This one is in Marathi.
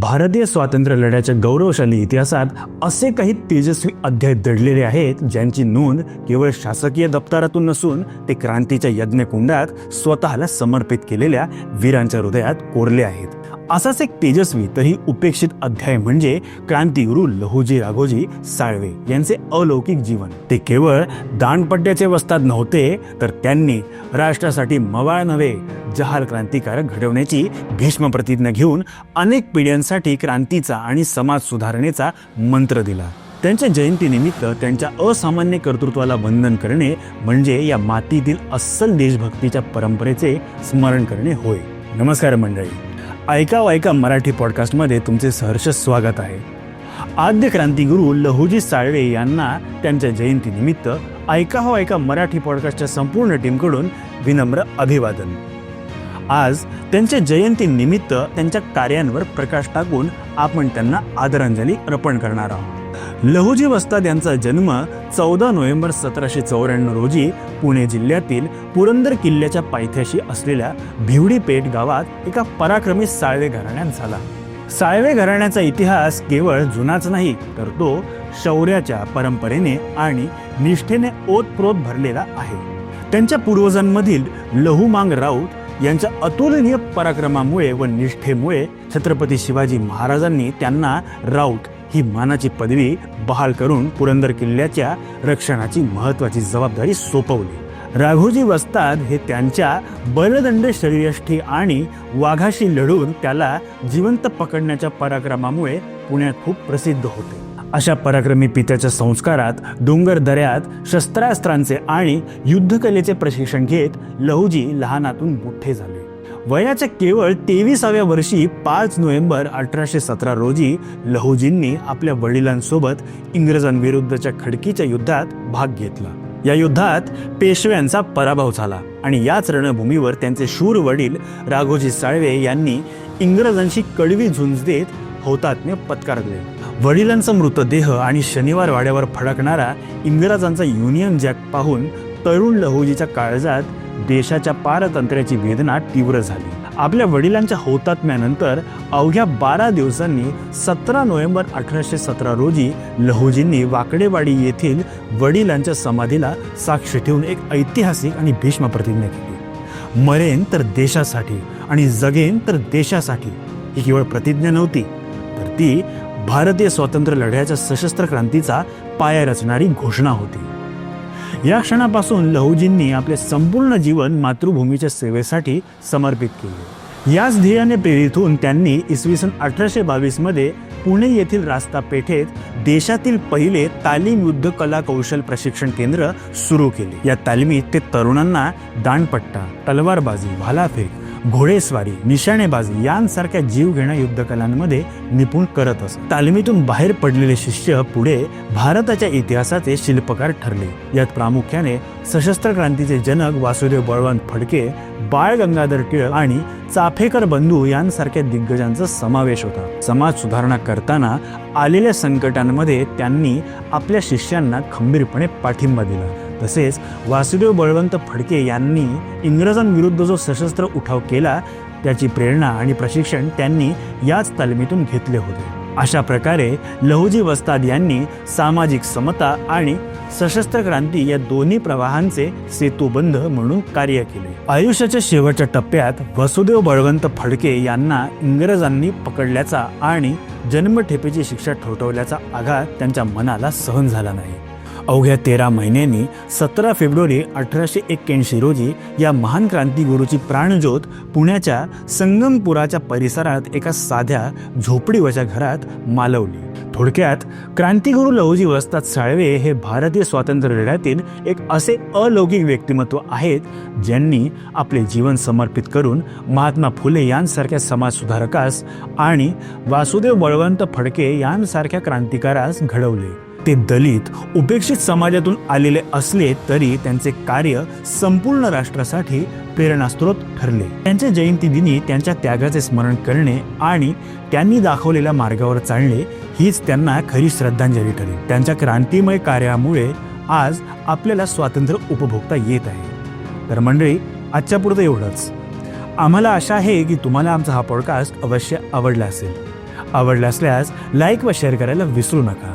भारतीय स्वातंत्र्य लढ्याच्या गौरवशाली इतिहासात असे काही तेजस्वी अध्याय दडलेले आहेत ज्यांची नोंद केवळ शासकीय दप्तरातून नसून ते क्रांतीच्या यज्ञकुंडात स्वतःला समर्पित केलेल्या वीरांच्या हृदयात कोरले आहेत. असाच एक तेजस्वी तरी उपेक्षित अध्याय म्हणजे क्रांतीगुरु लहुजी राघोजी साळवे यांचे अलौकिक जीवन. ते केवळ दानपट्ट्याचे वस्ताद नव्हते तर त्यांनी राष्ट्रासाठी मवाळ नव्हे जहाल क्रांतिकारक घडवण्याची भीष्म प्रतिज्ञा घेऊन अनेक पिढ्यांसाठी क्रांतीचा आणि समाज सुधारणेचा मंत्र दिला. त्यांच्या जयंतीनिमित्त त्यांच्या असामान्य कर्तृत्वाला वंदन करणे म्हणजे या मातीतील अस्सल देशभक्तीच्या परंपरेचे स्मरण करणे होय. नमस्कार मंडळी. ऐका ऐका मराठी पॉडकास्टमध्ये तुमचे सहर्ष स्वागत आहे. आद्य क्रांतिगुरू लहुजी साळवे यांना त्यांच्या जयंतीनिमित्त ऐका हो ऐका मराठी पॉडकास्टच्या संपूर्ण टीमकडून विनम्र अभिवादन. आज त्यांच्या जयंतीनिमित्त त्यांच्या कार्यांवर प्रकाश टाकून आपण त्यांना आदरांजली अर्पण करणार आहोत. लहुजी वस्ताद यांचा जन्म चौदा नोव्हेंबर सतराशे चौऱ्याण्णव रोजी पुणे जिल्ह्यातील पुरंदर किल्ल्याच्या पायथ्याशी असलेल्या भिवडी पेठ गावात एका पराक्रमी साळवे घराण्यात झाला. साळवे घराण्याचा इतिहास केवळ जुनाच नाही तर तो शौर्याच्या परंपरेने आणि निष्ठेने ओतप्रोत भरलेला आहे. त्यांच्या पूर्वजांमधील लहुमांग राऊत यांच्या अतुलनीय पराक्रमामुळे व निष्ठेमुळे छत्रपती शिवाजी महाराजांनी त्यांना राऊत ही मानाची पदवी बहाल करून पुरंदर किल्ल्याच्या रक्षणाची महत्वाची जबाबदारी सोपवली. राघोजी वस्ताद हे त्यांच्या बलदंड शरीरष्ठी आणि वाघाशी लढून त्याला जिवंत पकडण्याच्या पराक्रमामुळे पुण्यात खूप प्रसिद्ध होते. अशा पराक्रमी पित्याच्या संस्कारात डोंगर दऱ्यात शस्त्रास्त्रांचे आणि युद्धकलेचे प्रशिक्षण घेत लहुजी लहानातून मोठे झाले. वयाच्या केवळ तेविसाव्या वर्षी पाच नोव्हेंबर अठराशे सतरा रोजी लहुजींनी आपल्या वडिलांसोबत इंग्रजांविरुद्धच्या खडकीच्या युद्धात भाग घेतला. या युद्धात पेशव्यांचा पराभव झाला आणि याच रणभूमीवर त्यांचे शूर वडील राघोजी साळवे यांनी इंग्रजांशी कडवी झुंज देत हौतात्म्य पत्कारले. वडिलांचा मृतदेह आणि शनिवार वाड्यावर फडकणारा इंग्रजांचा युनियन जॅक पाहून तरुण लहुजीच्या काळजात देशाच्या पारतंत्र्याची वेदना तीव्र झाली. आपल्या वडिलांच्या हौतात्म्यानंतर अवघ्या बारा दिवसांनी सतरा नोव्हेंबर अठराशे सतरा रोजी लहुजींनी वाकडेवाडी येथील वडिलांच्या समाधीला साक्ष ठेवून एक ऐतिहासिक आणि भीष्म प्रतिज्ञा केली. मरेन तर देशासाठी आणि जगेन तर देशासाठी ही केवळ प्रतिज्ञा नव्हती तर ती भारतीय स्वातंत्र्य लढ्याच्या सशस्त्र क्रांतीचा पाया रचणारी घोषणा होती. या क्षणापासून लहुजींनी आपले संपूर्ण जीवन मातृभूमीच्या सेवेसाठी समर्पित केले. याच ध्येयाने प्रेरित होऊन त्यांनी इसवी सन अठराशे बावीसमध्ये पुणे येथील रास्ता पेठेत देशातील पहिले तालीम युद्ध कला कौशल प्रशिक्षण केंद्र सुरू केले. या तालमीत ते तरुणांना दांडपट्टा तलवारबाजी भालाफेक घोडेस्वारी निशाणेबाजी यांसारख्या जीवघेण्या युद्धकलांमध्ये निपुण करत असत. तालमीतून बाहेर पडलेले शिष्य पुढे भारताच्या इतिहासाचे शिल्पकार ठरले. यात प्रामुख्याने सशस्त्र क्रांतीचे जनक वासुदेव बळवंत फडके बाळ गंगाधर टिळक आणि चाफेकर बंधू यांसारख्या दिग्गजांचा समावेश होता. समाज सुधारणा करताना आलेल्या संकटांमध्ये त्यांनी आपल्या शिष्यांना खंबीरपणे पाठिंबा दिला. तसेच वासुदेव बळवंत फडके यांनी इंग्रजांविरुद्ध जो सशस्त्र उठाव केला त्याची प्रेरणा आणि प्रशिक्षण त्यांनी याच तालमीतून घेतले होते. अशा प्रकारे लहुजी वस्ताद यांनी सामाजिक समता आणि सशस्त्र क्रांती या दोन्ही प्रवाहांचे सेतुबंध म्हणून कार्य केले. आयुष्याच्या शेवटच्या टप्प्यात वसुदेव बळवंत फडके यांना इंग्रजांनी पकडल्याचा आणि जन्मठेपेची शिक्षा ठोठवल्याचा आघात त्यांच्या मनाला सहन झाला नाही. अवघ्या तेरा महिन्यांनी सतरा फेब्रुवारी अठराशे एक्क्याऐंशी रोजी या महान क्रांतीगुरूची प्राणज्योत पुण्याच्या संगमपुराच्या परिसरात एका साध्या झोपडीवरच्या घरात मालवली. थोडक्यात क्रांतिगुरू लहुजी वस्ताद साळवे हे भारतीय स्वातंत्र्य लढ्यातील एक असे अलौकिक व्यक्तिमत्व आहेत ज्यांनी आपले जीवन समर्पित करून महात्मा फुले यांसारख्या समाजसुधारकास आणि वासुदेव बळवंत फडके यांसारख्या क्रांतिकारास घडवले. ते दलित उपेक्षित समाजातून आलेले असले तरी त्यांचे कार्य संपूर्ण राष्ट्रासाठी प्रेरणास्त्रोत ठरले. त्यांच्या जयंती दिनी त्यांच्या त्यागाचे स्मरण करणे आणि त्यांनी दाखवलेल्या मार्गावर चालणे हीच त्यांना खरी श्रद्धांजली ठरली. त्यांच्या क्रांतिमय कार्यामुळे आज आपल्याला स्वातंत्र्य उपभोगता येत आहे. तर मंडळी आजच्या पुरतं एवढंच. आम्हाला आशा आहे की तुम्हाला आमचा हा पॉडकास्ट अवश्य आवडला असेल. आवडला असल्यास लाईक व शेअर करायला विसरू नका.